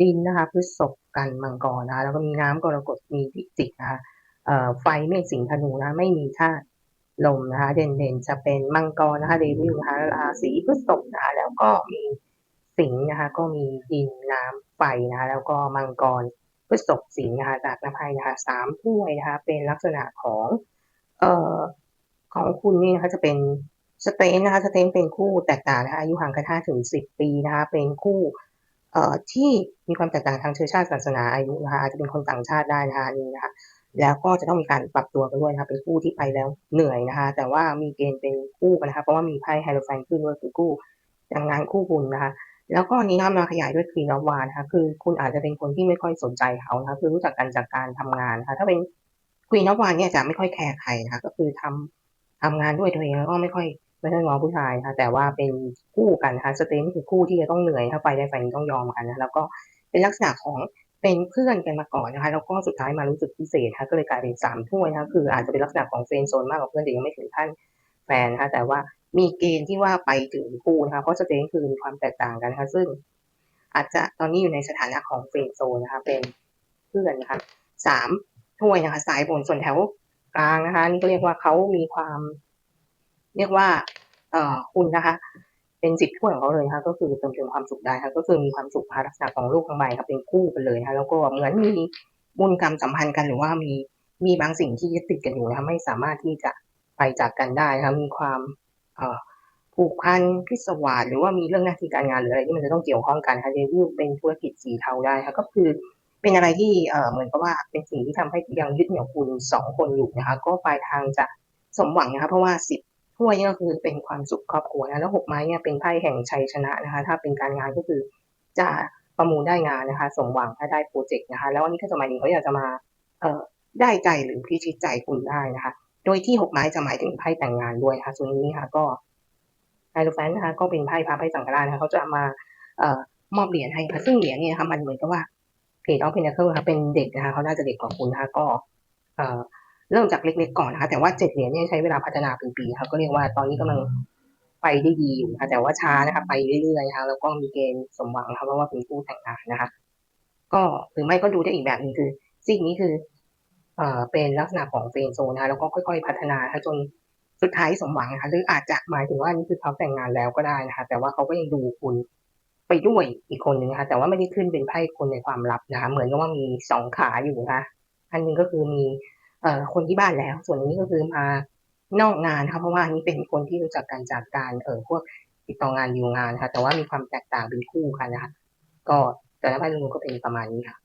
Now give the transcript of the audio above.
ดินนะคะพฤษภกันมังกรนะคะแล้วก็มีน้ำกรกฎมีพิจิกนะคะเอ่อไฟเมษสิงห์ธนูนะคะไม่มีธาตุลมนะคะเด่นๆจะเป็นมังกรนะคะเดวิลนะคะราศีพฤษภนะคะแล้วก็มีสิงห์นะคะก็มีดินน้ำไฟนะคะแล้วก็มังกรพฤษภสิงห์นะคะจากน้ำไพ่นะคะสามถ้วยนะคะเป็นลักษณะของเอ่อของคุณนี่นะคะจะเป็นสเตนนะคะสเตนเป็นคู่แตกต่างนะคะอายุห่างกันห้าถึงสิบปีนะคะเป็นคู่ ที่มีความแตกต่างทางเชื้อชาติศาสนาอายุนะคะอาจจะเป็นคนต่างชาติได้นะคะนนี้นะคะแล้วก็จะต้องมีการปรับตัวกันด้วยนะคะเป็นคู่ที่ไปแล้วเหนื่อยนะคะแต่ว่ามีเกณฑ์เป็นคู่กันนะคะเพราะว่ามีไพ่ไฮโลแฟนขึ้นด้วยคือคู่ดังงานคู่บุญนะคะแล้วก็อันนี้นะมาขยายด้วยควีนอวานะคะคือคุณอาจจะเป็นคนที่ไม่ค่อยสนใจเขานะคะคือรู้จักกันจากการทำงานนะคะถ้าเป็นควีนอวานเนี่ยจะไม่ค่อยแคร์ใครนะคะก็คือทำทำงานด้วยตัวเองแล้วก็ไม่ค่อย ไม่ค่ง้อผู้ชายนะคะแต่ว่าเป็นคู่กันนะคะสเตนคือคู่ที่จะต้องเหนื่อยถ้าไฟได้ไฟนต้องยอมกันนะแล้วก็เป็นลักษณะของเป็นเพื่อนกันมาก่อนนะคะแล้วก็สุดท้ายมารู้สึกพิเศษนะคะก็เลยกลายเป็นสามถ้วยนะคะคืออาจจะเป็นลักษณะของเฟรนโซนมากกว่าเพื่อนแต่ยังไม่ถึงขั้นแฟนนะคะแต่ว่ามีเกณฑ์ที่ว่าไปถึงคู่นะคะเพราะสเตนคือมีความแตกต่างกันนะคะซึ่ง อาจจะตอนนี้อยู่ในสถานะของเฟรนโซนนะคะเป็นเพื่อนนะคะสามถ้วยนะคะสายบนส่วนแถวกลางนะคะนี่ก็เรียกว่าเขามีความ เรียกว่าเอ่อคุณนะคะ เป็นสิบถ้วยของเขาเลยนะคะก็คือเติมเต็มความสุขได้ค่ะก็คือมีความสุขค่ะลักษณะของลูกทั้งใบค่ะเป็นคู่กันเลยนะคะแล้วก็เหมือนมีบุญกรรมสัมพันธ์กันหรือว่ามีมีบางสิ่งที่ยึดติดกันอยู่นะคะไม่สามารถที่จะไปจากกันได้นะคะมีความเอ่อผูกพันพิศวาสหรือว่ามีเรื่องหน้าที่การงานหรืออะไรที่มันจะต้องเกี่ยวข้องกันค่ะเดวิลเป็นธุรกิจสีเทาได้ค่ะก็คือเป็นอะไรที่เอ่อเหมือนกับว่าเป็นสิ่งที่ทำให้ยังยึดเหนี่ยวคุณสองคนอยู่นะคะ ก็ปลายทางจะสมหวังนะคะเพราะว่าสิบ ถ้วยนี่ก็คือเป็นความสุขครอบครัวนะแล้วหกไม้เนี่ยเป็นไพ่แห่งชัยชนะนะคะ ถ้าเป็นการงานก็คือจะประมูลได้งานนะคะสมหวังถ้าได้โปรเจกต์นะคะ แล้วอันนี้ก็จะหมายถึงเขาอยากจะมาเอ่อได้ใจหรือพิชิตใจคุณได้นะคะ โดยที่หกไม้จะหมายถึงไพ่แต่งงานด้วยนะคะส่วนนี้ค่ะก็ไฮโลแฟนนะคะ ก็เป็นไพ่พระไพ่สังฆราชนะคะเขาจะมาเอ่อมอบเหรียญให้ค่ะซึ่งเหรียญเนี่ยนะคะมันเหมือนกับว่าเพจออฟเพนเคิลค่ะเป็นเด็กนะคะเขาน่าจะเด็กกว่าคุณนะคะก็ เอ่อ เริ่มจากเล็กๆก่อนนะคะ แต่ว่าเจ็ดเหรียญเนี่ยใช้เวลาพัฒนาเป็นปีครับ ก็เรียกว่าตอนนี้กำลังไปได้ดีอยู่นะคะแต่ว่าช้านะคะไปเรื่อยๆนะคะแล้วก็มีเกณฑ์สมหวังนะคะเพราะว่าเป็นคู่แต่งงานนะคะ ก็หรือไม่ก็ดูได้อีกแบบหนึ่งคือสิ่งนี้คือเอ่อเป็นลักษณะของเฟรนโซนนะคะแล้วก็ค่อย ๆ พัฒนาจนสุดท้ายสมหวังนะคะหรืออาจจะหมายถึงว่านี่คือเขาแต่งงานแล้วก็ได้นะคะ แต่ว่าเขาก็ยังดูคุณไปด้วยอีกคนหนึ่งนะคะแต่ว่าไม่ได้ขึ้นเป็นไพ่คนในความลับนะคะ เหมือนกับว่ามีสองขาอยู่นะคะอันหนึงก็คือมี คนที่บ้านแล้ว ส่วนนี้ก็คือมานอกงานค่ะเพราะว่าอันนี้เป็นคนที่รู้จักกันจากการเออพวกติดต่องานดีลงานค่ะ แต่ว่ามีความแตกต่างเป็นคู่กันนะคะก็แต่ละไพ่รวมๆก็เป็นประมาณนี้ค่ะ